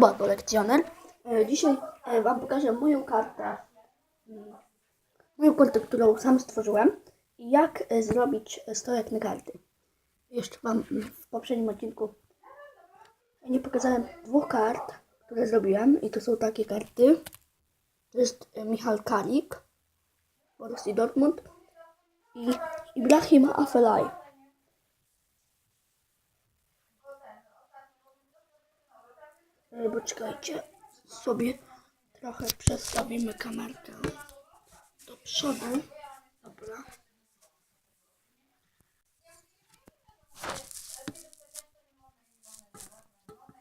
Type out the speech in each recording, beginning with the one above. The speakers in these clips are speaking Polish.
Kuba Kolekcjoner. E, Dzisiaj e, Wam pokażę moją kartę. Moją kartę, którą sam stworzyłem. I jak e, zrobić stojak na karty. Jeszcze Wam w poprzednim odcinku nie pokazałem dwóch kart, które zrobiłem. I to są takie karty. To jest Michal Kalik, Borussia Dortmund i Ibrahim Afelaj. Poczekajcie, sobie trochę przestawimy kamerkę do przodu. Dobra.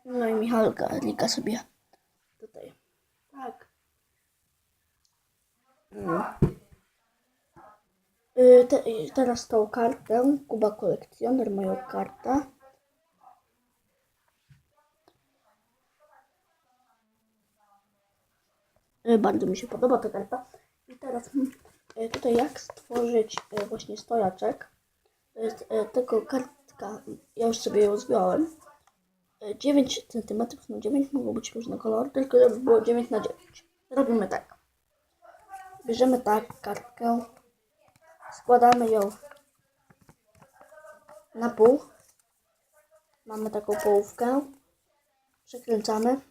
No i Michalka klika sobie tutaj. Tak. No. Y, Te, teraz tą kartę, Kuba Kolekcjoner, moją kartę. Bardzo mi się podoba ta karta. I teraz y, tutaj jak stworzyć y, właśnie stojaczek. To jest tylko kartka, ja już sobie ją zwiąłem. Y, 9 cm na 9 mogą być różne kolory, tylko żeby było 9 na 9. Robimy tak. Bierzemy tak kartkę, składamy ją na pół. Mamy taką połówkę. Przekręcamy.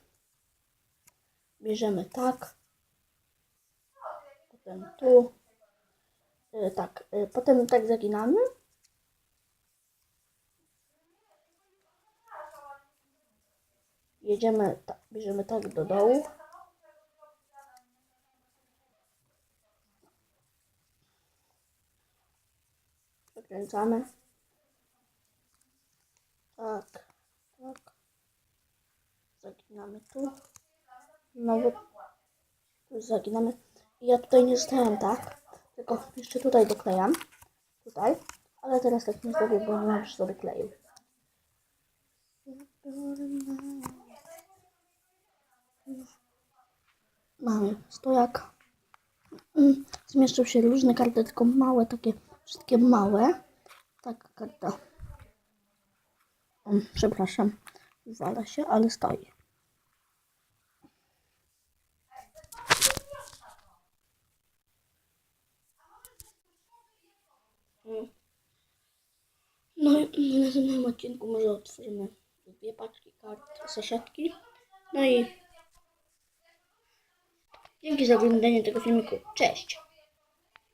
Bierzemy tak. Potem tu. Y, tak. y, Potem tak zaginamy. Jedziemy, tak, bierzemy tak do dołu. Przekręcamy. Tak, tak. Zaginamy tu. Znowu tu zaginamy. Ja tutaj nie zostałem tak, tylko jeszcze tutaj doklejam. Tutaj. Ale teraz tak nie zrobię, bo mam przy sobie kleju. Mamy stojak. Mm, Zmieszczą się różne karty, tylko małe, takie wszystkie małe. Taka karta. O, przepraszam, wywala się, ale stoi. No i w następnym odcinku może otworzymy dwie paczki kart saszetki. No i dzięki za oglądanie tego filmiku. Cześć!